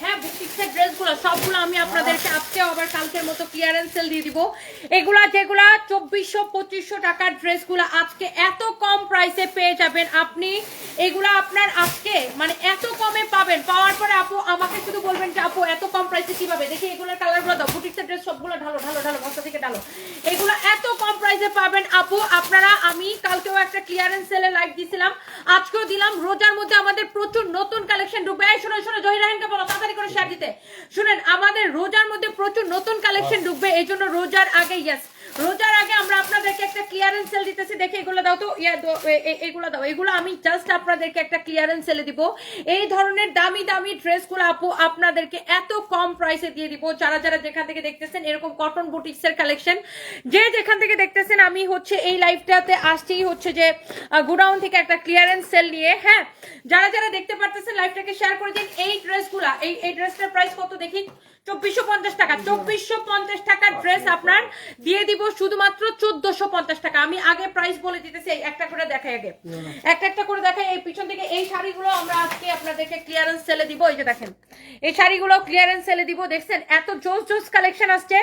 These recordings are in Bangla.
হ্যাঁ পঁচিশশো টাকার ড্রেসগুলো আজকে এত কম প্রাইসে পেয়ে যাবেন আপনি, এগুলা আপনার আজকে মানে এত কমে পাবেন। পাওয়ার পরে আপু, আমাকে শুধু বলবেন যে, আপু, এত কম প্রাইসে কীভাবে? দেখি এগুলোর কালারগুলো দাও। বুটিক্সের ড্রেস সবগুলো ঢালো ঢালো ঢালো, বস্তা থেকে ঢালো। এগুলো এত কম প্রাইসে পাবেন আপু, আপনারা, আমি কালকেও একটা ক্লিয়ারেন্স সেলে লাইভ দিছিলাম। আজকেও দিলাম। রোজার মধ্যে আমাদের প্রচুর নতুন কালেকশন ঢুকবে এই শুনে শুনে জহির জহিরাহিনকে বলো তাড়াতাড়ি করে শেয়ার দিতে। শুনেন আমাদের রোজার মধ্যে প্রচুর নতুন কালেকশন ঢুকবে এই জন্য রোজার আগে ইয়েস রোজার আগে আমরা আপনাদেরকে একটা ক্লিয়ারেন্স সেল দিতেছি। দেখে এগুলো দাও তো। এগুলো দাও। এগুলো আমি জাস্ট আপনাদেরকে একটা ক্লিয়ারেন্স সেলে দিব। এই ধরনের দামি দামি ড্রেসগুলো আপু, আপনাদেরকে এত কম প্রাইসে দিয়ে দিব। যারা যারা যেখান থেকে দেখতেছেন, এরকম কটন বুটিক্স এর কালেকশন যে যেখান থেকে দেখতেছেন, আমি হচ্ছে এই লাইভটাতে আসছি হচ্ছে যে গুডাউন থেকে একটা ক্লিয়ারেন্স সেল নিয়ে হ্যাঁ? যারা যারা দেখতে পারতেছেন লাইভটাকে শেয়ার করে দিন। এই ড্রেসগুলা, এই এই ড্রেসটার প্রাইস কত দেখি? চব্বিশশো পঞ্চাশ টাকা। চব্বিশশো পঞ্চাশ টাকার ড্রেস আপনার দিয়ে দিব শুধুমাত্র চোদ্দশো পঞ্চাশ টাকা। আমি আগে প্রাইস বলে দিতেছি একটা করে দেখাই আগে। একটা একটা করে দেখাই এই পিছন থেকে এই শাড়িগুলো আমরা আজকে আপনাদেরকে ক্লিয়ারেন্স সেলে দিব এই যে দেখেন। এই শাড়িগুলো ক্লিয়ারেন্স সেলে দিব দেখছেন? এত জোস জোস কালেকশন আসছে।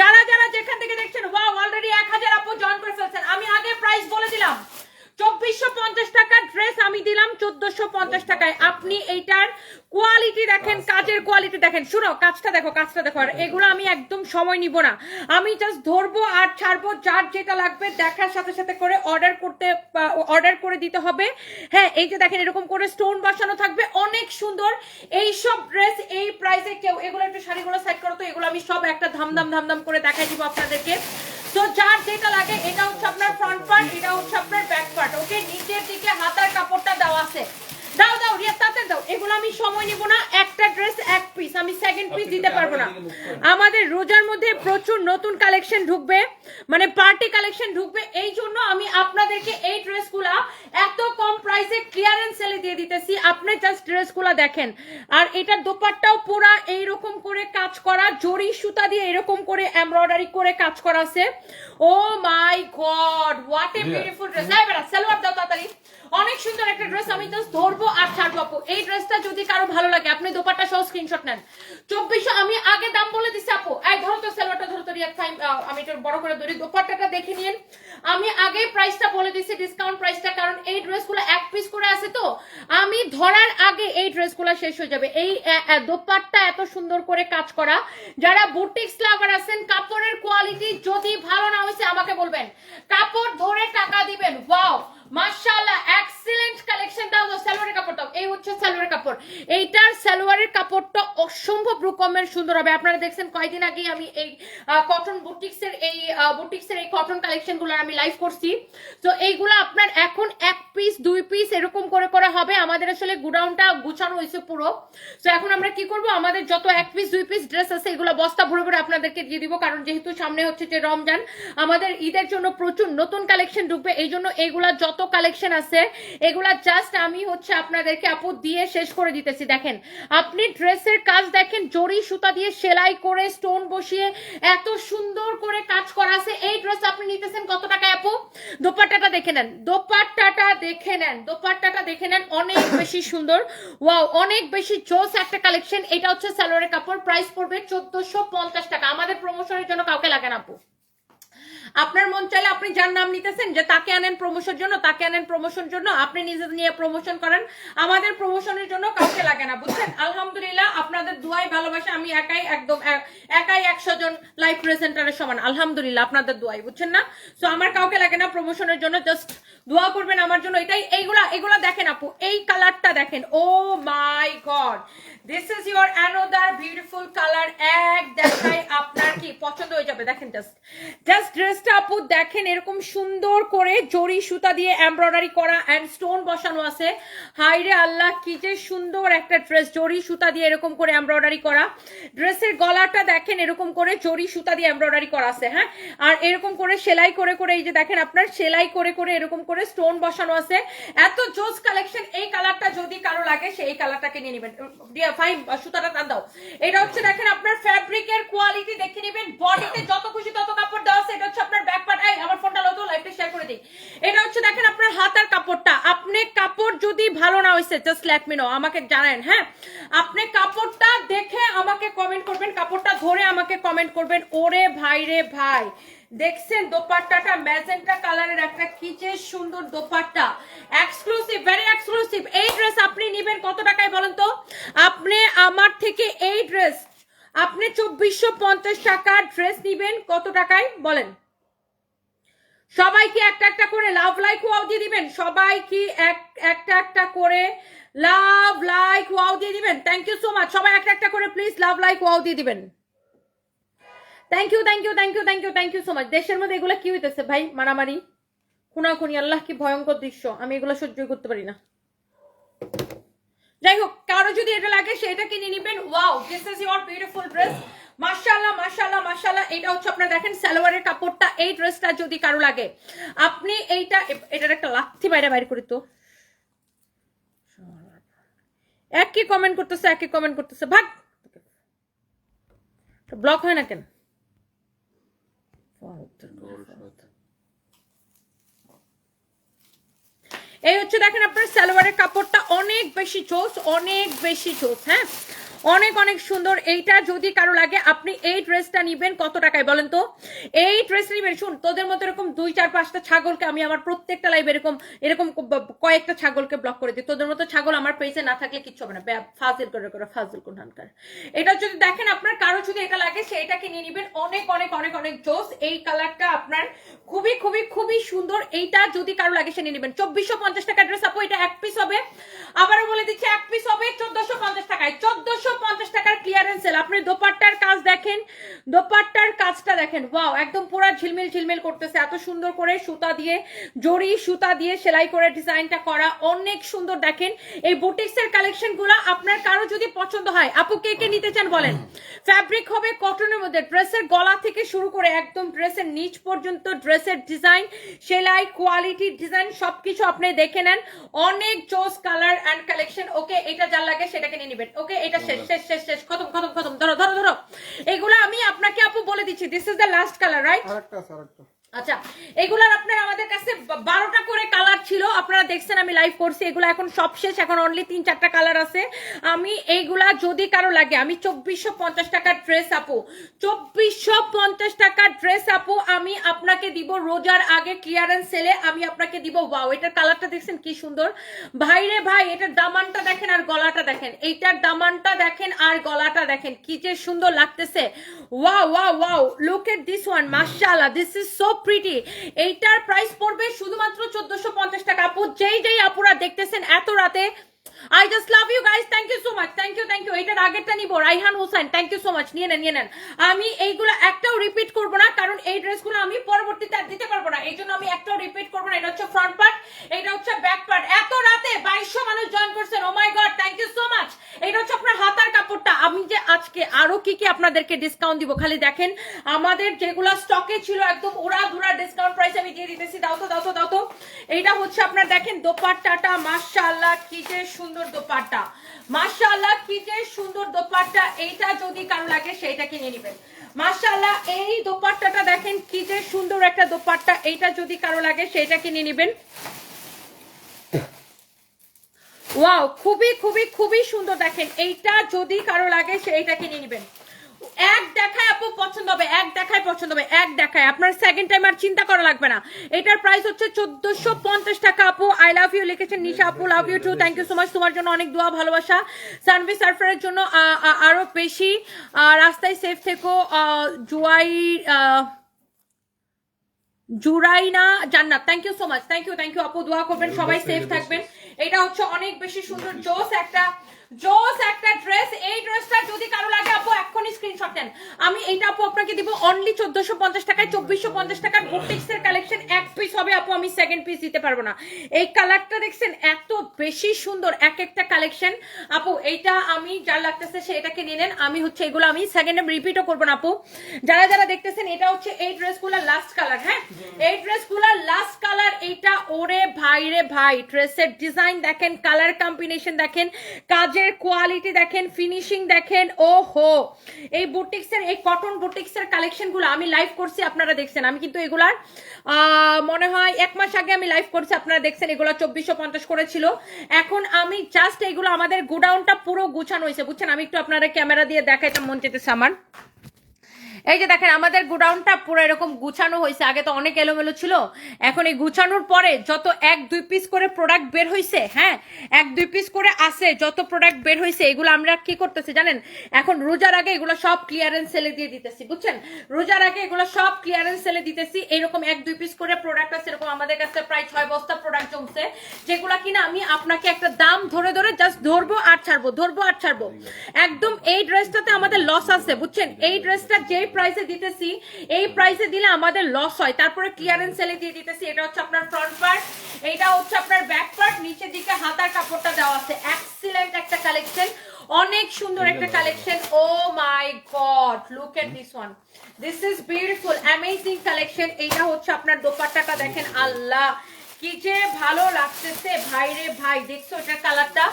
যারা যারা যেখান থেকে দেখছেন ওয়াও অলরেডি এক হাজার আপু জয়েন করে ফেলছেন। আমি আগে প্রাইস বলে দিলাম। চব্বিশশো পঞ্চাশ টাকার ড্রেস আমি দিলাম চোদ্দশো পঞ্চাশ টাকায়। আপনি এইটার কোয়ালিটি দেখেন কাজের কোয়ালিটি দেখেন। শুনো কাজটা দেখো কাজটা দেখো। আর এগুলো আমি একদম সময় নিব না। আমি জাস্ট ধরবো আর ছাড়বো যার যেটা লাগবে দেখার সাথে সাথে করে অর্ডার করতে অর্ডার করে দিতে হবে। হ্যাঁ এই যে দেখেন এরকম করে স্টোন বসানো থাকবে। অনেক সুন্দর। এই সব ড্রেস এই প্রাইসে কেউ এগুলো একটু শাড়িগুলো সাইড করো তো এগুলো আমি সব একটা ধামধাম ধামধাম করে দেখাই দিব আপনাদেরকে। তো যার যেটা লাগে এটা হচ্ছে আপনার ফ্রন্ট পার্ট এটা হচ্ছে আপনার ব্যাক পার্ট ওকে নিচের দিকে হাতার কাপড়টা দেওয়া আছে। দাও দাও রিয়া তাতে দাও। এগুলো আমি সময় নিব না। একটা ড্রেস এক পিস আমি সেকেন্ড পিস দিতে পারব না। আমাদের রোজার মধ্যে প্রচুর নতুন কালেকশন ঢুকবে। মানে পার্টি কালেকশন ঢুকবে। এই জন্য আমি আপনাদেরকে এই ড্রেসগুলা এত কম প্রাইসে ক্লিয়ারেন্স সেলে দিয়ে দিতেছি। আপনি জাস্ট ড্রেসগুলা দেখেন। আর এটার দোপাট্টাও পুরা এইরকম করে কাজ করা জরি সুতা দিয়ে এরকম করে এমব্রয়ডারি করে কাজ করা আছে। ও my god what a beautiful dress salwar দাও তাড়াতাড়ি। অনেক সুন্দর একটা ড্রেস আমি জাস্ট ধরবো আর ছাড়বো, আপু। এই ড্রেসটা যদি কারও ভালো লাগে, আপনি দোপাট্টা সহ স্ক্রিনশট নেন। চব্বিশশো, আমি আগে দাম বলে দিছি, আপু। এই ধরো তো সালোয়ারটা, ধরো তো আমি একটু বড় করে ধরি, দোপাট্টাটা দেখে নিন। আমি আগে প্রাইসটা বলে দিছি ডিসকাউন্ট প্রাইসটা কারণ এই ড্রেসগুলো এক পিস করে আছে তো। আমি ধরার আগে এই ড্রেসগুলো শেষ হয়ে যাবে। এই দোপাট্টা এত সুন্দর করে কাজ করা। যারা বুটিক্স লাভার আছেন, কাপড়ের কোয়ালিটি যদি ভালো না হয়েছে, আমাকে বলবেন। কাপড় ধরে টাকা দিবেন। ওয়াও মাশাআল্লাহ এক্সিলেন্ট কালেকশন দাও দাও সালোয়ারের কাপড় দাও এই হচ্ছে সালোয়ারের কাপড়। এইটার সালোয়ারের কাপড়টা অসম্ভব রকমের সুন্দর হবে। আপনারা দেখছেন কয়েকদিন আগে আমি এই কটন বুটিক্সের এই বুটিক্সের এই কটন কালেকশনগুলো আমি লাইভ করছি। তো এইগুলো আপনার এখন এক পিস দুই পিস এরকম করে, করা হবে। আমাদের আসলে গুডাউনটা গুছানো হয়েছে পুরো। তো এখন আমরা কি করব? আমাদের যত এক পিস দুই পিস ড্রেস আছে, এগুলো বস্তা ভরে ভরে আপনাদেরকে দিয়ে দিব। কারণ যেহেতু সামনে হচ্ছে যে রমজান, আমাদের ঈদের জন্য প্রচুর নতুন কালেকশন ঢুকবে। এই জন্য এগুলা যত কালেকশন আছে, এগুলা জাস্ট আমি হচ্ছে আপনাদেরকে আপু দিয়ে শেষ করে দিতেছি, দেখেন। আপনি ড্রেসের কাজ দেখেন জরি সুতা দিয়ে সেলাই করে, স্টোন বসিয়ে এত সুন্দর করে কাজ করা আছে। এই ড্রেস আপনি নিতেছেন কত টাকায় আপু? দোপাট্টাটা দেখে নেন, দোপাট্টাটা দেখে নেন, দোপাট্টাটা দেখে নেন, অনেক বেশি সুন্দর। ওয়াও, অনেক বেশি জোস একটা কালেকশন। এটা হচ্ছে সালোয়ারের কাপড়, প্রাইস পড়বে চোদ্দশো টাকা। আমাদের প্রমোশনের জন্য কাউকে লাগে না আপু। আপনার মন চাইলে আপনি যার নাম নিতেছেন যে তাকে আনেন প্রমোশন জন্য, তাকে আনেন প্রমোশন জন্য, আপনি নিজে নিয়ে প্রমোশন করেন। আমাদের প্রমোশনের জন্য কাউকে লাগে না, বুঝছেন? আলহামদুলিল্লাহ, আপনাদের দুয়াই ভালোবাসা, আমি একাই একদম একাই একশো জন লাইভ প্রেজেন্টারের সমান। আলহামদুলিল্লাহ, আপনাদের দুয়াই বুঝছেন না? সো আমার কাউকে লাগে না প্রমোশনের জন্য জাস্ট দোয়া করবেন আমার জন্য। এটাই, এইগুলা এগুলা দেখেন আপু, এই কালারটা দেখেন। ও my god this is your another beautiful colour এক দেখাই আপনার কি পছন্দ হয়ে যাবে। দেখেন জাস্ট জাস্ট ড্রেসটা আপু, দেখেন এরকম সুন্দর করে জরি সুতা দিয়ে এমব্রয়ডারি করা অ্যান্ড স্টোন বসানো আছে। হাই রে আল্লাহ, কি যে সুন্দর একটা ড্রেস জরি সুতা দিয়ে এরকম করে এমব্রয়ডারি করা। ড্রেসের গলাটা দেখেন এরকম করে জরি সুতা দিয়ে এমব্রয়ডারি করা আছে হ্যাঁ? আর এরকম করে সেলাই করে করে এই যে দেখেন আপনার, সেলাই করে করে এরকম করে স্টোন বসানো আছে। এত জোস কালেকশন এই কালারটা যদি কারও লাগে সেই কালারটাকে নিয়ে নেবেন। ফাইন সুতাটা টান দাও। এটা হচ্ছে দেখেন আপনার ফ্যাব্রিকের কোয়ালিটি দেখে নেবেন। বডিতে যত খুশি তত কাপড় দেওয়া আছে, এটা হচ্ছে আপনার ব্যাক পার্ট এই আমার ফোনটা লো তো লাইভটা শেয়ার করে দিই। এটা হচ্ছে দেখেন আপনার হাতার কাপড়টা। আপনি কাপড় যদি ভালো না হয়েছে জাস্ট লেট মি নো আমাকে জানেন হ্যাঁ? আপনি কাপড়টা দেখে আমাকে কমেন্ট করবেন, কাপড়টা ধরে আমাকে কমেন্ট করবেন। ওরে ভাই রে ভাই, দেখছেন দোপাট্টাটা? ম্যাজেন্টা কালারের একটা, কি যে সুন্দর দোপাট্টা। এক্সক্লুসিভ ভেরি এক্সক্লুসিভ এই ড্রেস আপনি নেবেন কত টাকায় বলেন তো? আপনি আমার থেকে এই ড্রেস আপনি চব্বিশশো পঞ্চাশ টাকার ড্রেস নিবেন কত টাকায় বলেন? সবাই কি একটা একটা করে লাভ লাইক ওয়াও দিয়ে দিবেন। সবাই কি এক, একটা একটা করে লাভ লাইক ওয়াও দিয়ে দিবেন। থ্যাংক ইউ সো মাচ সবাই একটা একটা করে প্লিজ লাভ লাইক ওয়াও দিয়ে দিবেন। Thank you thank you thank you thank you thank you so much দেশের মধ্যে এগুলো কি হইতেছে ভাই? মারামারি, খুনাখুনি আল্লাহ কি ভয়ঙ্কর দৃশ্য। আমি এগুলো সহ্য করতে পারি না। যাই হোক, কারও যদি এটা লাগে সেটা কিনে নিবেন। Wow this is your beautiful dress মাশাআল্লাহ মাশাআল্লাহ মাশাআল্লাহ। এটা হচ্ছে আপনারা দেখেন, সালোয়ারের কাপড়টা, এই ড্রেসটা যদি কারও লাগে। আপনি এইটা, এটার একটা লাথি বাইরে বাইরে করি তো। একই কমেন্ট করতেছে, একই কমেন্ট করতেছে। ভাগ! ব্লক হয় না কেন? এই হচ্ছে দেখেন আপনার সালোয়ারের কাপড়টা অনেক বেশি চোস অনেক বেশি চোস হ্যাঁ? অনেক অনেক সুন্দর। এইটা যদি কারও লাগে, আপনি এই ড্রেসটা নিবেন। কত টাকায় বলেন তো? এই ড্রেস নিবেন, শুন, তোদের মতো এরকম দুই, চার, পাঁচটা ছাগলকে আমি আমার প্রত্যেকটা লাইভ এরকম এরকম কয়েকটা ছাগলকে ব্লক করে দিই। তোদের মতো ছাগল আমার পেজে না থাকলে কিচ্ছু হবে না। ফাজিল করে করে, ফাজিল কোনখানকার এটা যদি দেখেন আপনার, কারও যদি এটা লাগে, সেইটাকে নিয়ে নিবেন। অনেক অনেক অনেক অনেক জোস। এই কালারটা আপনার খুবই খুবই খুবই সুন্দর। এইটা যদি কারও লাগে, সে নিয়ে নিবেন। চব্বিশশো পঞ্চাশ টাকা ড্রেস আপু, এটা এক পিস হবে। আবারও বলে দিচ্ছি, এক পিস হবে চোদ্দশো পঞ্চাশ টাকায়। চোদ্দশো পঞ্চাশ টাকার ক্লিয়ারেন্স সেল আপনি দোপাট্টার কাজ দেখেন, দোপাট্টার কাজটা দেখেন। ওয়াও একদম ঝিলমিল ঝিলমিল করতেছে। এত সুন্দর করে সুতা দিয়ে, জড়ি সুতা দিয়ে সেলাই করে ডিজাইনটা করা অনেক সুন্দর দেখেন। এই বুটিক্স এর কালেকশনগুলো আপনার কারও যদি পছন্দ হয়, আপু কে কে নিতে চান বলেন? ফ্যাব্রিক হবে কটনের মধ্যে। ড্রেসের গলা থেকে শুরু করে একদম ড্রেসের নিচ পর্যন্ত ড্রেসের ডিজাইন সেলাই কোয়ালিটি ডিজাইন সবকিছু আপনি দেখে নেন। অনেক জোস কালার অ্যান্ড কালেকশন ওকে, এটা যার লাগে সেটাকে নিয়ে নেবেন। ওকে, এটা শেষ। শেষ শেষ শেষ খতম খতম খতম। ধরো ধরো ধরো। এগুলো আমি আপনাকে আপু বলে দিচ্ছি। This is the last colour right আরেকটা আরেকটা। আচ্ছা এগুলার আপনার আমাদের কাছে বারোটা করে কালার ছিল আপনারা দেখছেন, আমি লাইভ করছি। এগুলো এখন সব শেষ, এখন অনলি তিন, চারটা কালার আছে। আমি এইগুলা যদি কারও লাগে, আমি চব্বিশশো পঞ্চাশ টাকার ড্রেস আপু। চব্বিশশো পঞ্চাশ টাকার ড্রেস আপু, আমি আপনাকে দিব রোজার আগে ক্লিয়ারেন্স সেলে আমি আপনাকে দিব ওয়াও এটার কালারটা দেখছেন কি সুন্দর? ভাই রে ভাই, এটার দামানটা দেখেন আর গলাটা দেখেন। এইটার দামানটা দেখেন আর গলাটা দেখেন, কি যে সুন্দর লাগতেছে। Wow wow wow look at this one মাশাআল্লাহ দিস ইজ সো প্রিটি এইটার প্রাইস পড়বে শুধুমাত্র চোদ্দশো পঞ্চাশ টাকা। আপু, যেই যেই আপুরা দেখতেছেন এত রাতে I just love you guys thank you so much thank you thank you এটার আগেরটা নিব, Raihan Hossain thank you so much নিয়ে নেন নিয়ে নেন। আমি এইগুলো একটাও রিপিট করব না, কারণ এই ড্রেসগুলো আমি পরবর্তীতে আর দিতে পারব না। এই জন্য আমি একটাও রিপিট করব না, এটা হচ্ছে ফ্রন্ট পার্ট এটা হচ্ছে ব্যাক পার্ট এত রাতে বাইশশো মানুষ জয়েন করছেন ও my god thank you so much এটা হচ্ছে আপনার হাতার কাপড়টা। আমি যে আজকে আরও কি কি আপনাদেরকে ডিসকাউন্ট দিব, খালি দেখেন, আমাদের যেগুলো স্টকে ছিল একদম ওরা ডিসকাউন্ট প্রাইস আমি দিয়ে দিতেছি। দাও তো এইটা হচ্ছে আপনার দেখেন, দোপাট্টাটা কি যে সুন্দর দোপাট্টা। কি যে সুন্দর দোপাট্টা। এইটা যদি কারও লাগে, সেইটা কিনে মাশাআল্লাহ, এই দোপাট্টাটা দেখেন, কি যে সুন্দর একটা দোপাট্টা। এইটা যদি কারও লাগে, সেইটা কিনে নেবেন। ওয়াও, খুবই খুবই খুবই সুন্দর দেখেন। এইটা যদি কারও লাগে সেইটা কিনে নেবেন। এক দেখায় আপু পছন্দ হবে, এক দেখায় পছন্দ হবে, এক দেখায়। আপনার সেকেন্ড টাইম আর চিন্তা করা লাগবে না। এটার প্রাইস হচ্ছে চোদ্দশো পঞ্চাশ টাকা আপু। আই লাভ ইউ লিখেছেন নিশা আপু love you too thank you so much তোমার জন্য অনেক দোয়া, ভালোবাসা। সানভি সার্ফারের জন্য আরও বেশি। রাস্তায় সেফ থেকো জুয়াই Juraina Jannat. Thank you so much thank you thank you আপু। দোয়া করবেন, সবাই সেফ থাকবেন। এটা হচ্ছে অনেক বেশি সুন্দর। জোস একটা জোস একটা ড্রেস এই ড্রেসটা যদি কারও লাগে, আপু, এক্ষুনি স্ক্রিনশট নেন। আমি এইটা, আপু, আপনাকে দিব অনলি চোদ্দশো পঞ্চাশ টাকায়, চব্বিশশো পঞ্চাশ টাকার বুটিক্স এর কালেকশন এক পিস হবে, আপু, আমি সেকেন্ড পিস দিতে পারব না। এই কালারটা দেখছেন, এত বেশি সুন্দর, এক একটা কালেকশন আপু, এইটা আমি, যার লাগতেছে সেটাকে নিয়ে নেন। আমি হচ্ছে এগুলো আমি সেকেন্ড টাইম রিপিটও করব না, আপু। যারা যারা দেখতেছেন, এটা হচ্ছে এই ড্রেসগুলো লাস্ট কালার হ্যাঁ? এই ড্রেসগুলো লাস্ট কালার ওরে ভাই, রে ভাই, ড্রেসের ডিজাইন দেখেন কালার কম্বিনেশন দেখেন, কাজের কোয়ালিটি দেখেন ফিনিশিং দেখেন ও হো এই বুটিক্সের, এই কটন বুটিক্সের কালেকশনগুলো আমি লাইভ করছি, আপনারা দেখছেন। আমি কিন্তু এগুলার মনে হয় এক মাস আগে আমি লাইভ করছি, আপনারা দেখছেন, এগুলো চব্বিশশো পঞ্চাশ করেছিল। এখন আমি জাস্ট এগুলো আমাদের গোডাউনটা পুরো গুছানো হয়েছে, বুঝছেন? আমি একটু আপনারা ক্যামেরা দিয়ে দেখাইতে মন চেতেছে আমার। এই যে দেখেন, আমাদের গোডাউনটা পুরো এরকম গুছানো হয়েছে। আগে তো অনেক এলোমেলো ছিল। এখন এই গুছানোর পরে যত এক, দুই পিস করে প্রোডাক্ট বের হয়েছে হ্যাঁ এক, দুই পিস করে আছে, যত প্রোডাক্ট বের হয়েছে এগুলো আমরা কি করতেছি জানেন? এখন রোজার আগে এগুলো সব ক্লিয়ারেন্স সেলে দিয়ে দিতেছি, বুঝছেন? রোজার আগে এগুলো সব ক্লিয়ারেন্স সেলে দিতেছি, এরকম এক, দুই পিস করে প্রোডাক্ট আছে, এরকম আমাদের কাছে প্রায় ছয় বস্তা প্রোডাক্ট জমছে, যেগুলো কিনা আমি আপনাকে একটা দাম ধরে ধরে জাস্ট ধরবো আর ছাড়বো, ধরবো আর ছাড়বো। একদম এই ড্রেসটাতে আমাদের লস আছে, বুঝছেন? এই ড্রেসটা যেই প্রাইসে দিতেছি, এই প্রাইসে দিলে আমাদের লস হয়। তারপরে ক্লিয়ারেন্স সেলে দিয়ে দিতেছি, এটা হচ্ছে আপনার ফ্রন্ট পার্ট এটা হচ্ছে আপনার ব্যাক পার্ট নিচের দিকে হাতার কাপড়টা দেওয়া আছে। এক্সিলেন্ট একটা কালেকশন অনেক সুন্দর একটা collection oh my god look at this one this is beautiful amazing collection এইটা হচ্ছে আপনার দোপাট্টাটা দেখেন, আল্লাহ, কি যে ভালো লাগতেছে। ভাই রে ভাই, দেখছ এটা কালারটা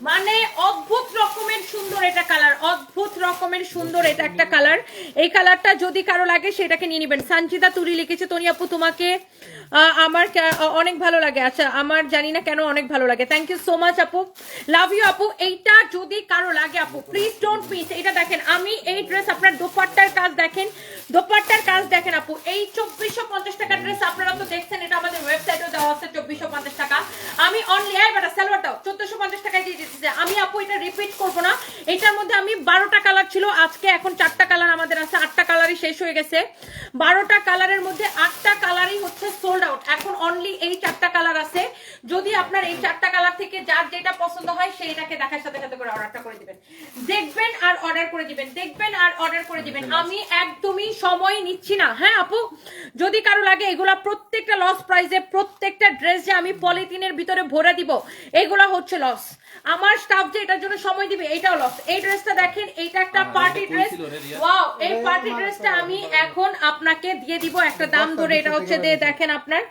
মানে অদ্ভুত রকমের সুন্দর এটা কালার অদ্ভুত রকমের সুন্দর এটা একটা কালার এই কালারটা যদি কারও লাগে, সেটাকে নিয়ে নিবেন। সঞ্চিতা তুরি লিখেছে তনি আপু তোমাকে আমার অনেক ভালো লাগে। আচ্ছা আমার জানি না কেন অনেক ভালো লাগে। থ্যাংক ইউ সো মাচ আপু। লাভ ইউ আপু। এইটা যদি কারও লাগে, আপু প্লিজ ডোন্ট মিস এটা দেখেন, আমি এই ড্রেস আপনার দোপাট্টার কাজ দেখেন। দোপাট্টার কাজ দেখেন, আপু। এই চব্বিশশো পঞ্চাশ টাকা ড্রেস আপনারা তো দেখছেন, এটা আমাদের ওয়েবসাইটে দেওয়া আছে, চব্বিশশো পঞ্চাশ টাকা। আমি অনলি আই বেটা, সালোয়ার দাও, চোদ্দশো পঞ্চাশ টাকায় দিয়ে দিতেছে। আমি, আপু, এটা রিপিট করব না। এটার মধ্যে আমি বারোটা কালার ছিল, আজকে এখন চারটা কালার আমাদের আছে, আটটা কালারই শেষ হয়ে গেছে। বারোটা কালারের মধ্যে আটটা কালারই হচ্ছে সোল্ড আউট এখন অনলি এই চারটা কালার আছে। যদি আপনার এই চারটা কালার থেকে যার যেটা পছন্দ হয় সেইটাকে দেখার সাথে সাথে করে অর্ডারটা করে দিবেন। দেখবেন আর অর্ডার করে দিবেন দেখবেন আর অর্ডার করে দিবেন। আমি একদমই সময় নিচ্ছি না। হ্যাঁ আপু? যদি কারও লাগে এগুলা প্রত্যেকটা লস প্রাইজে প্রত্যেকটা ড্রেস যে আমি পলিথিনের ভিতরে ভরে দিব এগুলা হচ্ছে লস আমার স্টাফ যে এটার জন্য সময় দিবে এটাও লস এই ড্রেসটা দেখেন এইটা একটা পার্টি ড্রেস ওয়াও এই পার্টি ড্রেসটা আমি এখন আপনাকে দিয়ে দিব একটা দাম ধরে। এটা হচ্ছে দেখেন দেখেন আপনার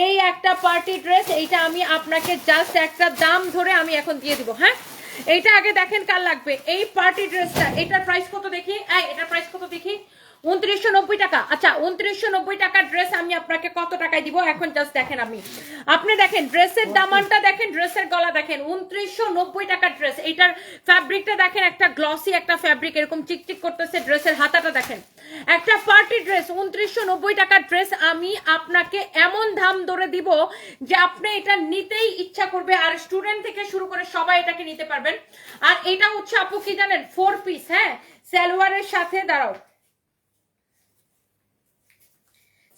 এই একটা পার্টি ড্রেস এইটা আমি আপনাকে জাস্ট একটা দাম ধরে আমি এখন দিয়ে দিব হ্যাঁ? এইটা আগে দেখেন কার লাগবে। এই পার্টি ড্রেসটা এটার প্রাইস কত দেখি? এটার প্রাইস কত দেখি? উনত্রিশশো নব্বই টাকা। আচ্ছা উনত্রিশশো নব্বই টাকার ড্রেস আমি আপনাকে কত টাকায় দিব? এখন জাস্ট দেখেন আমি আপনি দেখেন ড্রেসের দামানটা দেখেন ড্রেসের গলা দেখেন। উনত্রিশশো নব্বই টাকার ড্রেস এইটার ফ্যাব্রিকটা দেখেন একটা গ্লসি একটা ফ্যাব্রিক এরকম চিকচিক করতেছে ড্রেসের হাতাটা দেখেন। একটা পার্টি ড্রেস উনত্রিশশো নব্বই টাকার ড্রেস আমি আপনাকে এমন দাম ধরে দিব যে আপনি এটা নিতেই ইচ্ছা করবে আর স্টুডেন্ট থেকে শুরু করে সবাই এটাকে নিতে পারবেন। আর এটা হচ্ছে আপু কি জানেন? ফোর পিস হ্যাঁ? সালোয়ারের সাথে দাঁড়াও।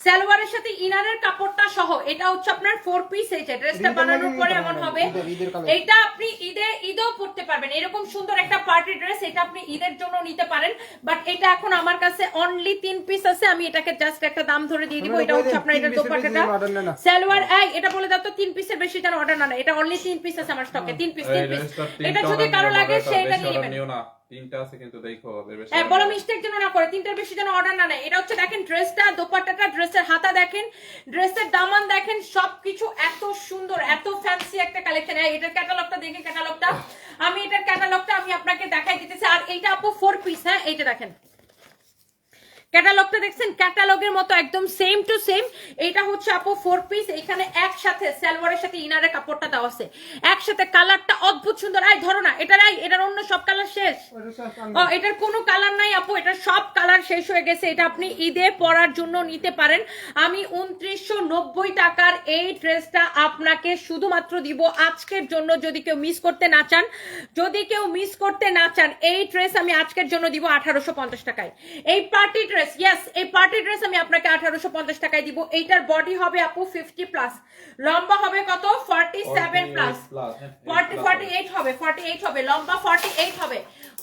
সালোয়ারের সাথে ইনারের কাপড়টা সহ এটা হচ্ছে আপনার ফোর পিস এই যে ড্রেসটা বানানোর পরে এমন হবে। এটা আপনি ঈদে ঈদও পড়তে পারবেন। এরকম সুন্দর একটা পার্টি ড্রেস এটা আপনি ঈদের জন্য নিতে পারেন। বাট এটা এখন আমার কাছে অনলি তিন পিস আছে আমি এটাকে জাস্ট একটা দাম ধরে দিয়ে দিব। এটা হচ্ছে আপনার এটা দোপাট্টাটা। সালোয়ার এই এটা বলে দাও তো তিন পিসের বেশি যেন অর্ডার না এটা অনলি তিন পিস আছে আমার স্টকে তিন পিস তিন পিস এটা যদি কারও লাগে সেটা নিয়ে নেবেন। তিনটা আছে কিন্তু দেখো হ্যাঁ না। মিস্টেক যেন না করে তিনটার বেশি যেন অর্ডার না নেয়। এটা হচ্ছে দেখেন ড্রেসটা দোপাট্টাটা ড্রেসের হাতা দেখেন ড্রেসের দামান দেখেন সবকিছু এত সুন্দর এত ফ্যান্সি একটা কালেকশন হ্যাঁ এটার ক্যাটালগটা দেখে ক্যাটালগটা আমি এটার ক্যাটালগটা আমি আপনাকে দেখাই দিতেছি। আর এইটা আপু ফোর পিস হ্যাঁ এইটা দেখেন। ক্যাটালগটা দেখছেন? ক্যাটালগের মতো একদম সেম টু সেম এটা হচ্ছে আপু ফোর পিস এখানে একসাথে সালোয়ারের সাথে ইনারের কাপড়টা দেওয়া আছে। একসাথে কালারটা অদ্ভুত সুন্দর। আই ধরো না এটার আই এটার অন্য সব কালার শেষ? ও এটার কোনো কালার নাই আপু। এটার সব কালার শেষ হয়ে গেছে। এটা আপনি ঈদে পরার জন্য নিতে পারেন। আমি উনত্রিশশো নব্বই টাকার এই ড্রেসটা আপনাকে শুধুমাত্র দিব আজকের জন্য। যদি কেউ মিস করতে না চান যদি কেউ মিস করতে না চান এই ড্রেস আমি আজকের জন্য দিব আঠারোশো পঞ্চাশ টাকায়। এই পার্টি ড্রেস ইয়েস এই পার্টি ড্রেস আমি আপনাকে আঠারোশো পঞ্চাশ টাকায় দিব। এইটার বডি হবে আপু ফিফটি প্লাস লম্বা হবে কত? Forty seven plus forty forty. Eight হবে। ফর্টি এইট হবে। লম্বা ফর্টি এইট হবে।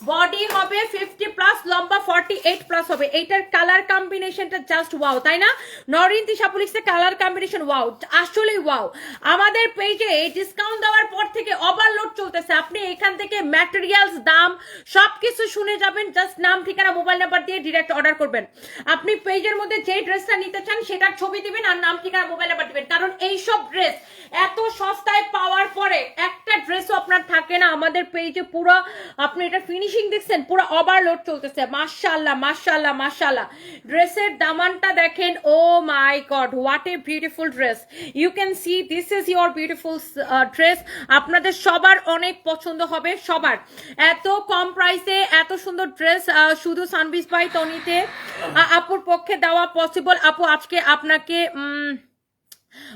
বডি হবে ফিফটি প্লাস লম্বা ফর্টি এইট প্লাস হবে। এইটার কালার কম্বিনেশনটা জাস্ট ওয়াও তাই না? নরিন তিশাপুলিক্সের কালার কম্বিনেশন ওয়াও আসলে ওয়াও আমাদের পেজে ডিসকাউন্ট দেওয়ার পর থেকে ওভারলোড চলতেছে। আপনি এখান থেকে ম্যাটেরিয়ালস দাম সবকিছু শুনে যাবেন। জাস্ট নাম ঠিকানা মোবাইল নাম্বার দিয়ে ডিরেক্ট অর্ডার করবেন। আপনি পেজের মধ্যে যে ড্রেসটা নিতে চান, সেটার ছবি দিবেন আর নাম, ঠিকানা মোবাইল নাম্বার দিবেন। কারণ এইসব ড্রেস এত সস্তায় পাওয়ার পরে একটা ড্রেসও আপনার থাকে না। আমাদের পেজে পুরো, আপনি এটা ফিনিশিং দেখছেন, পুরো ওভারলোড চলতেছে। মাশাআল্লাহ মাশাআল্লাহ মাশাআল্লাহ। ড্রেসের দামানটা দেখেন ও my god what a beautiful dress you can see this is your beautiful dress আপনাদের সবার অনেক পছন্দ হবে, সবার। এত কম প্রাইসে এত সুন্দর ড্রেস শুধু সানবিস বাই তনিতে আপুর পক্ষে দেওয়া পসিবল আপু আজকে আপনাকে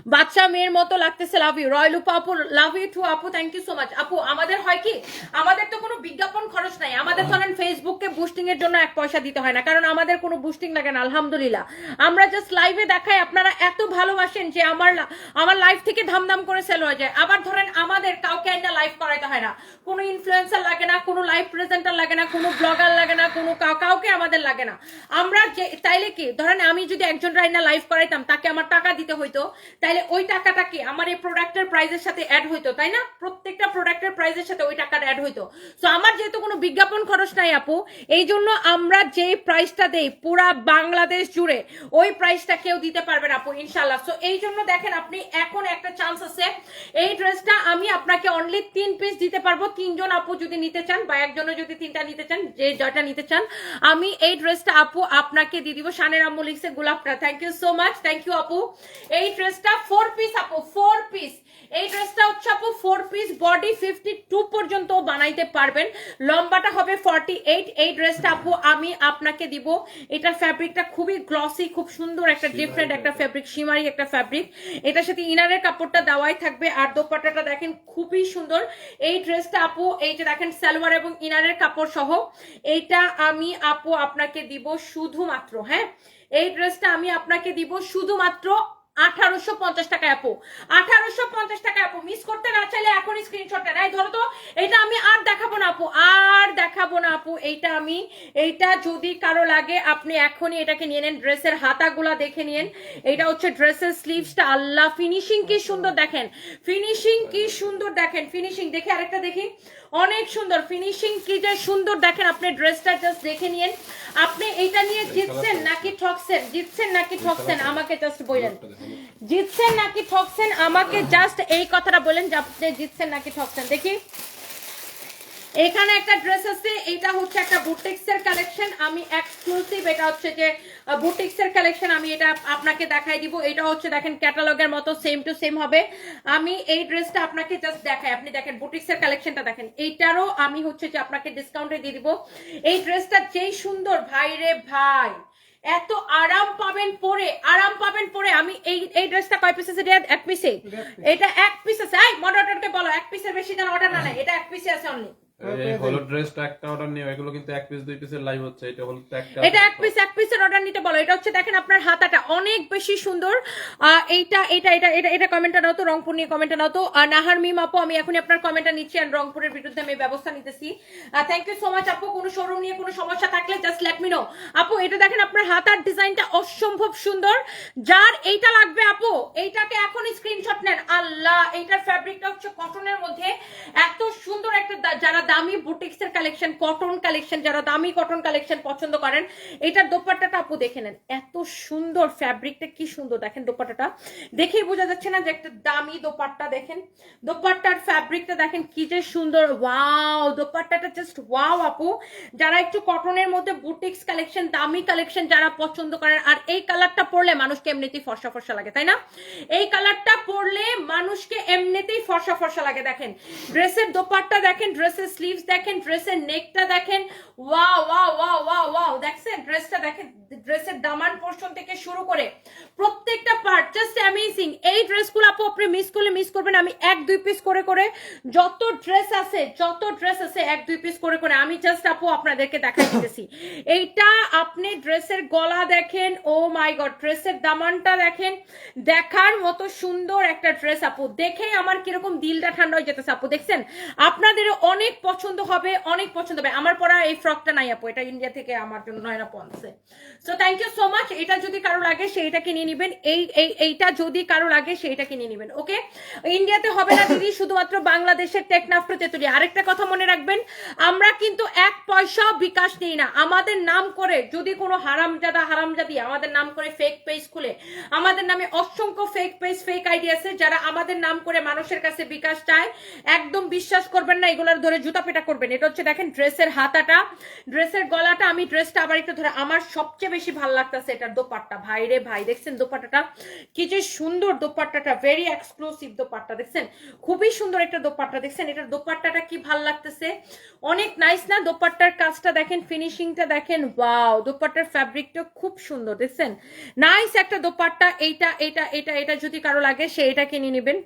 বাচ্চা মেয়ের মতো লাগতেছে লাভ ইউ রয়্যাল উপা আপু লাভ ইউ টু আপু থ্যাংক ইউ সো মাচ আপু, আমাদের হয় কি? আমাদের তো কোনো বিজ্ঞাপন খরচ নাই। আমাদের ধরেন ফেসবুককে বুস্টিং এর জন্য এক পয়সা দিতে হয় না, কারণ আমাদের কোনো বুস্টিং লাগে না, আলহামদুলিল্লাহ। আমরা জাস্ট লাইভে দেখাই, আপনারা এত ভালোবাসেন যে আমার আমার লাইভ থেকে ধামধাম করে সেল হয়ে যায়। আবার ধরেন আমাদের কাউকে একটা লাইভ করাইতে হয় না। কোনো ইনফ্লুয়েন্সার লাগে না, কোনো লাইভ প্রেজেন্টার লাগে না, কোনো ব্লগার লাগে না, কোনো কাউ- কাউকে আমাদের লাগে না। আমরা যে তাইলে কি? ধরেন আমি যদি একজন রাইনা লাইভ করাইতাম, তাকে আমার টাকা দিতে হইতো। তাইলে ওই টাকাটা কি? আমার এই প্রোডাক্টের প্রাইজের সাথে অ্যাড হইতো, তাই না? প্রত্যেকটা প্রোডাক্টের প্রাইজের সাথে ওই টাকাটা অ্যাড হইতো। তো আমার যেহেতু কোনো বিজ্ঞাপন খরচ নাই আপু, এই জন্য আমরা যে প্রাইসটা দেই পুরা বাংলাদেশ জুড়ে, ওই প্রাইসটা কেউ দিতে পারবে না আপু ইনশাল্লাহ সো এই জন্য দেখেন আপনি এখন একটা চান্স আছে। এই ড্রেসটা আমি আপনাকে অনলি তিন পিস দিতে পারব। তিনজন আপু যদি নিতে চান বা একজনও যদি তিনটা নিতে চান, যে জয়টা নিতে চান, আমি এই ড্রেসটা আপু আপনাকে দিয়ে দিব। শানের আম্মু লিখছে গোলাপটা thank you so much thank you আপু। এই ড্রেসটা ফোর পিস আপু ফোর পিস এই ড্রেসটা হচ্ছে আপু four piece body fifty two পর্যন্ত বানাইতে পারবেন। লম্বাটা হবে ফর্টি এইট এই ড্রেসটা আপু আমি আপনাকে দিব। এটার ফ্যাব্রিকটা খুবই গ্লসি খুব সুন্দর একটা ডিফারেন্ট একটা ফ্যাব্রিক সীমারি একটা ফ্যাব্রিক এটার সাথে ইনারের কাপড়টা দেওয়াই থাকবে আর দোপাট্টাটা দেখেন খুবই সুন্দর। এই ড্রেসটা আপু এই যে দেখেন সালোয়ার এবং ইনারের কাপড় সহ এইটা আমি আপু আপনাকে দিব শুধুমাত্র হ্যাঁ? এই ড্রেসটা আমি আপনাকে দিব শুধুমাত্র আঠারোশো পঞ্চাশ টাকা আপু। আঠারোশো পঞ্চাশ টাকা আপু মিস করতে না চাইলে এখনই স্ক্রিনশটটা ধরো তো আমি আর দেখাবো না আর দেখাবো না আপু। এইটা আমি, এইটা যদি কারও লাগে, আপনি এখনই এটাকে নিয়ে নেন। ড্রেসের হাতাগুলা দেখে নিন এটা হচ্ছে ড্রেসের স্লিভসটা আল্লাহ ফিনিশিং কি সুন্দর দেখেন। ফিনিশিং কি সুন্দর দেখেন। ফিনিশিং দেখে আরেকটা দেখি। অনেক সুন্দর। ফিনিশিং কি যে সুন্দর। দেখেন আপনি ড্রেসটা জাস্ট দেখে নিন আপনি এটা নিয়ে জিতছেন নাকি ঠকছেন? জিতছেন নাকি ঠকছেন? আমাকে জাস্ট বলেন। জিতছেন নাকি ঠকছেন? আমাকে জাস্ট এই কথাটা বলেন যে আপনি জিতছেন নাকি ঠকছেন। দেখি। এখানে একটা ড্রেস আছে এটা হচ্ছে একটা বুটিক্স এর কালেকশন আমি এক্সক্লুসিভ এটা হচ্ছে যে বুটিক্স এর কালেকশন আমি এটা আপনাকে দেখাই দিব। এটা হচ্ছে দেখেন ক্যাটালগের মতো সেম টু সেম হবে। আমি এই ড্রেসটা আপনাকে জাস্ট দেখাই। আপনি দেখেন বুটিক্স এর কালেকশনটা দেখেন। এইটারও আমি হচ্ছে যে আপনাকে ডিসকাউন্টে দিয়ে দিব। এই ড্রেসটা যেই সুন্দর ভাই রে ভাই এত আরাম পাবেন পরে আরাম পাবেন পরে। আমি এই এই ড্রেসটা কয় পিস আছে এটা এক পিসে এটা এক পিস আছে। এই মডারেটরকে বলো এক পিসের বেশি যেন অর্ডার না নেয়? এটা এক পিসে আছে অনলি এই হলুদ ড্রেসটা একটা অর্ডার নিও এগুলো কিন্তু এক পিস দুই পিসের লাইভ হচ্ছে এটা হলুদ একটা এটা এক পিস এক পিসের অর্ডার নিতে বলো। এটা হচ্ছে দেখেন আপনার হাতাটা অনেক বেশি সুন্দর। এইটা এটা এটা এটা এটা কমেন্টটা নাও তো রংপুর নিয়ে কমেন্টটা নাও তো। আর নাহার মিম আপু আমি এখনই আপনার কমেন্টটা নিচ্ছি আর রংপুরের বিরুদ্ধে আমি ব্যবস্থা নিতেছি। থ্যাংক ইউ সো মাচ আপু। কোনো শোরুম নিয়ে কোনো সমস্যা থাকলে জাস্ট লেট মি নো আপু এটা দেখেন আপনার হাতার ডিজাইনটা অসম্ভব সুন্দর। যার এইটা লাগবে আপু এইটাকে এখনই স্ক্রিনশট নেন। আল্লাহ এইটার ফ্যাব্রিকটা হচ্ছে কটনের মধ্যে। এত সুন্দর একটা যারা দামি বুটিক্স এর কালেকশন কটন কালেকশন যারা দামি কটন কালেকশন পছন্দ করেন, এটার দোপাট্টাটা আপু দেখে নেন। এত সুন্দর ফ্যাব্রিকটা কি সুন্দর দেখেন দোপাট্টাটা। দেখেই বোঝা যাচ্ছে না যে একটা দামি দোপাট্টা দেখেন। দোপাট্টার ফ্যাব্রিকটা দেখেন কি যে সুন্দর। ওয়াও দোপাট্টাটা জাস্ট ওয়াও আপু। যারা একটু কটনের মধ্যে বুটিক্স কালেকশন দামি কালেকশন যারা পছন্দ করেন, আর এই কালারটা পরলে মানুষকে এমনিতেই ফর্সা ফর্সা লাগে, তাই না? এই কালারটা পরলে মানুষকে এমনিতেই ফর্সা ফর্সা লাগে, দেখেন। ড্রেসের দোপাট্টা দেখেন ড্রেসের স্লিভস দেখেন ড্রেসের নেকটা দেখেন। Wow wow wow wow wow দেখছেন ড্রেসটা দেখেন ড্রেসের দামান পোর্শন থেকে শুরু করে প্রত্যেকটা পার্ট জাস্ট অ্যামেজিং এই ড্রেসগুলো আপু আপনি মিস করলে মিস করবেন। আমি এক, দুই পিস করে করে যত ড্রেস আছে, যত ড্রেস আছে, এক, দুই পিস করে করে আমি জাস্ট আপু আপনাদেরকে দেখাই দিতেছি। এইটা আপনি ড্রেসের গলা দেখেন ও মাই গড ড্রেসের দামানটা দেখেন। দেখার মতো সুন্দর একটা ড্রেস আপু। দেখে আমার কীরকম দিলটা ঠান্ডা হয়ে যেতেছে আপু, দেখছেন? আপনাদের অনেক পছন্দ হবে, অনেক পছন্দ হবে। আমার পরা এই ফ্রকটা নাই আপু, এটা ইন্ডিয়া থেকে আমার জন্য Nayna পন্সে so thank you so much এটা যদি কারও লাগে সেইটাকে নিয়ে নিবেন। এই এই, এইটা যদি কারও লাগে সেইটাকে নিয়ে নিবেন ওকে ইন্ডিয়াতে হবে না দিদি, শুধুমাত্র বাংলাদেশের টেকনাফ্র তেতুলি আরেকটা কথা মনে রাখবেন, আমরা কিন্তু এক পয়সাও বিকাশ নিই না। আমাদের নাম করে যদি কোনো হারামজাদা, হারামজাদি আমাদের নাম করে ফেক পেজ খুলে, আমাদের নামে অসংখ্য ফেক পেজ ফেক আইডি আছে, যারা আমাদের নাম করে মানুষের কাছে বিকাশ চায়, একদম বিশ্বাস করবেন না, এগুলোর ধরে জুতা পেটা করবেন। এটা হচ্ছে দেখেন ড্রেসের হাতাটা। ড্রেসের গলাটা আমি ড্রেসটা আবার একটু ধরে, আমার সবচেয়ে বেশি ভালো লাগতেছে এটার দোপাট্টা। ভাই রে ভাই, দেখছেন দোপাট্টাটা? কি যে সুন্দর দোপাট্টাটা ভেরি এক্সক্লুসিভ দোপাট্টা, দেখছেন? খুবই সুন্দর একটা দোপাট্টা, দেখছেন? এটার দোপাট্টাটা কি ভালো লাগতেছে? অনেক নাইস না? দোপাট্টার কাজটা দেখেন ফিনিশিংটা দেখেন ওয়াও দোপাট্টার ফ্যাব্রিকটা খুব সুন্দর, দেখছেন? নাইস একটা দোপাট্টা, এইটা এটা এটা এটা যদি কারও লাগে, সে এটা কিনে নেবেন।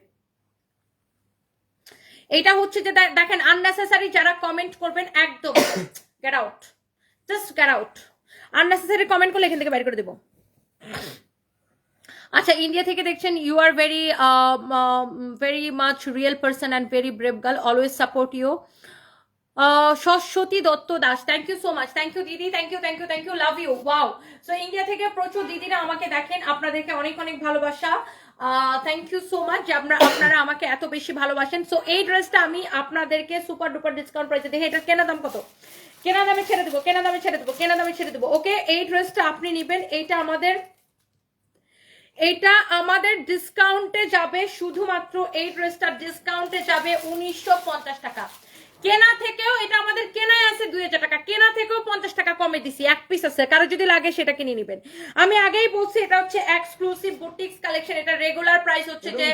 এটা হচ্ছে যে দেখেন আননেসেসারি যারা কমেন্ট করবেন, একদম get out just get out unnecessary comment করলে এখান থেকে বাইর করে দেবো। আচ্ছা ইন্ডিয়া থেকে দেখছেন you are very very much real person and very brave girl always support you Saraswati Dutta Das thank you so much thank you দিদি thank you thank you thank you love you wow so India থেকে প্রচুর দিদিরা আমাকে দেখেন, আপনাদেরকে অনেক অনেক ভালোবাসা। থ্যাংক ইউ সো মাচ যে আপনারা আপনারা আমাকে এত বেশি ভালোবাসেন। সো এই ড্রেসটা আমি আপনাদেরকে সুপার ডুপার ডিসকাউন্ট প্রাইসে দেখে এটা কেনা দাম কত? কেনা দামে ছেড়ে দেবো, কেনা দামে ছেড়ে দেবো, কেনা দামে ছেড়ে দেবো। ওকে এই ড্রেসটা আপনি নেবেন। এইটা আমাদের এটা আমাদের ডিসকাউন্টে যাবে। শুধুমাত্র এই ড্রেসটা ডিসকাউন্টে যাবে উনিশশো পঞ্চাশ টাকা। কেনা থেকেও এটা আমাদের কেনায় আছে দুই হাজার টাকা। কেনা থেকেও পঞ্চাশ টাকা কমে দিছি এক পিস আছে কারও যদি লাগে সেটা কিনে নেবেন। আমি আগেই বলছি এটা হচ্ছে এক্সক্লুসিভ বুটিক্স কালেকশন এটা রেগুলার প্রাইস হচ্ছে যে।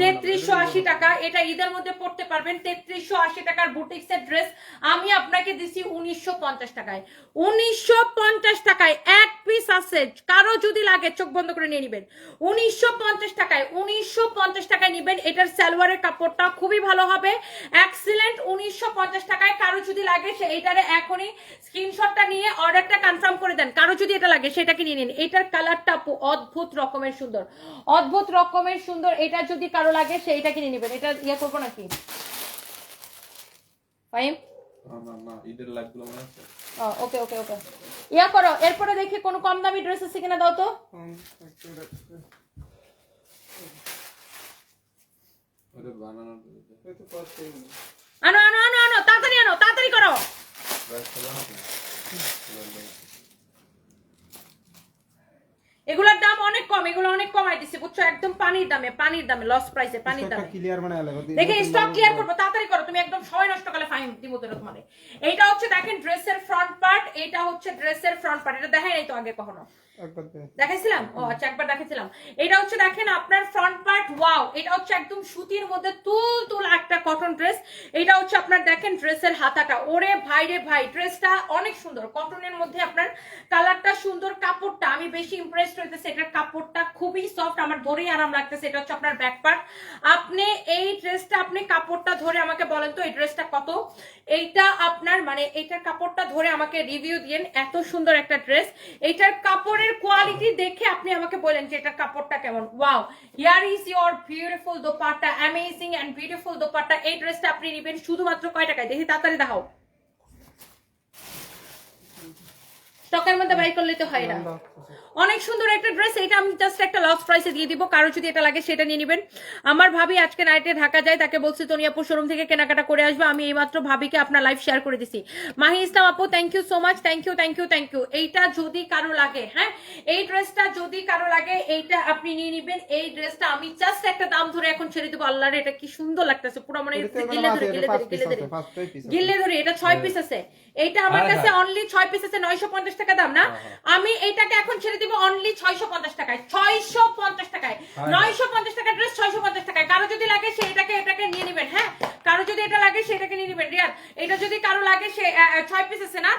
তেত্রিশশো আশি টাকা। এটা ঈদের মধ্যে পড়তে পারবেন তেত্রিশশো আশি টাকার বুটিক্স এর ড্রেস আমি আপনাকে দিছি উনিশশো পঞ্চাশ টাকায়। উনিশশো পঞ্চাশ টাকায় এক পিস আছে কারও যদি লাগে চোখ বন্ধ করে নিয়ে নিবেন। উনিশশো পঞ্চাশ টাকায় উনিশশো পঞ্চাশ টাকায় নিবেন। এটার সালোয়ারের কাপড়টা খুবই ভালো হবে। এক্সিলেন্ট উনিশশো পঞ্চাশ টাকায় কারও যদি লাগে সে এটারে এখনই স্ক্রিনশটটা নিয়ে অর্ডারটা কনফার্ম করে দেন। কারও যদি এটা লাগে সেটাকে নিয়ে নিন। এটার কালারটা অদ্ভুত রকমের সুন্দর। অদ্ভুত রকমের সুন্দর এটা যদি কারও লাগে সেইটা কিনে নেবেন। এটা ইয়ে করব নাকি? ফাইম ওকে ওকে ওকে। ইয়া করো এরপরে দেখি কোনো কম দামি ড্রেস আছে কিনা দাও তো। বানানোর আনো আনো আনো আনো তাড়াতাড়ি আনো তাড়াতাড়ি করো? এগুলোর দাম অনেক কম এগুলো অনেক কমাই দিছে বুঝছ? একদম পানির দামে পানির দামে লস প্রাইসে পানির দামে। ক্লিয়ার মানে দেখে স্টক ক্লিয়ার করব তাড়াতাড়ি করো তুমি একদম সময় নষ্ট করলে ফাইন দিব তো তোমার এইটা হচ্ছে দেখেন ড্রেসের ফ্রন্ট পার্ট এটা হচ্ছে ড্রেসের ফ্রন্ট পার্ট এটা দেখাই নাই তো আগে কখনো। দেখাইছিলাম? ও আচ্ছা একবার দেখাইছিলাম। এটা হচ্ছে দেখেন আপনার ফ্রন্ট পার্ট ওয়াও এটা হচ্ছে একদম সুতির মধ্যে তুল তুল একটা কটন ড্রেস এটা হচ্ছে আপনার দেখেন ড্রেসের হাতাটা। ওরে ভাই রে ভাই ড্রেসটা অনেক সুন্দর। কটনের মধ্যে আপনার কালারটা সুন্দর কাপড়টা আমি বেশি ইমপ্রেসড হইতেছে এটার কাপড়টা খুবই সফট আমার ধরেই আরাম লাগতেছে, এটা হচ্ছে আপনার ব্যাক পার্ট আপনি এই ড্রেসটা আপনি কাপড়টা ধরে আমাকে বলেন তো, এই ড্রেসটা কত? এইটা আপনার মানে এইটার কাপড়টা ধরে আমাকে রিভিউ দিয়েন, এত সুন্দর একটা ড্রেস এইটার কাপড়ের কোয়ালিটি দেখে আপনি আমাকে বলেন যে এটার কাপড়টা কেমন। Wow here is your beautiful dupatta amazing and beautiful dupatta. এই ড্রেসটা আপনি নেবেন শুধুমাত্র কয় টাকায়? দেখি তাড়াতাড়ি দেখাও। স্টকের মধ্যে বাই করলে তো হয় না। অনেক সুন্দর একটা ড্রেস এটা আমি জাস্ট একটা লস প্রাইসে দিয়ে দিব। কারও যদি এটা লাগে সেটা নিয়ে নেবেন। আমার ভাবি আজকে নাইটে ঢাকা যায় তাকে বলছি তনিয়াপুর শোরুম থেকে কেনাকাটা করে আসবে। আমি এইমাত্র ভাবিকে আপনার লাইভ শেয়ার করে দিছি। মাহি ইসলাম আপু thank you so much thank you thank you thank you এইটা যদি কারও লাগে হ্যাঁ? এই ড্রেসটা যদি কারও লাগে এইটা আপনি নিয়ে নিবেন। এই ড্রেসটা আমি জাস্ট একটা দাম ধরে এখন ছেড়ে দেবো। আল্লাহরে এটা কি সুন্দর লাগতেছে। পুরো মনে গিলে ধরে গিলে ধরে গিলে ধরে। গিলে ধরে এটা ছয় পিস আছে। এইটা আমার হ্যাঁ, কাছে হ্যাঁ। অনলি ছয় পিস আছে নয়শো পঞ্চাশ টাকা দাম না? আমি এটাকে এখন ছেড়ে দিব অনলি ছয়শো পঞ্চাশ টাকায়। ছয়শো পঞ্চাশ টাকায়। হ্যাঁ। নয়শো পঞ্চাশ টাকা ড্রেস ছয়শো পঞ্চাশ টাকায়। কারও যদি লাগে সে এটাকে এটাকে নিয়ে নেবেন হ্যাঁ? কারও যদি এটা লাগে সেটাকে নিয়ে নেবেন। রিয়াল এটা যদি কারও লাগে সে ছয় পিস আছে না?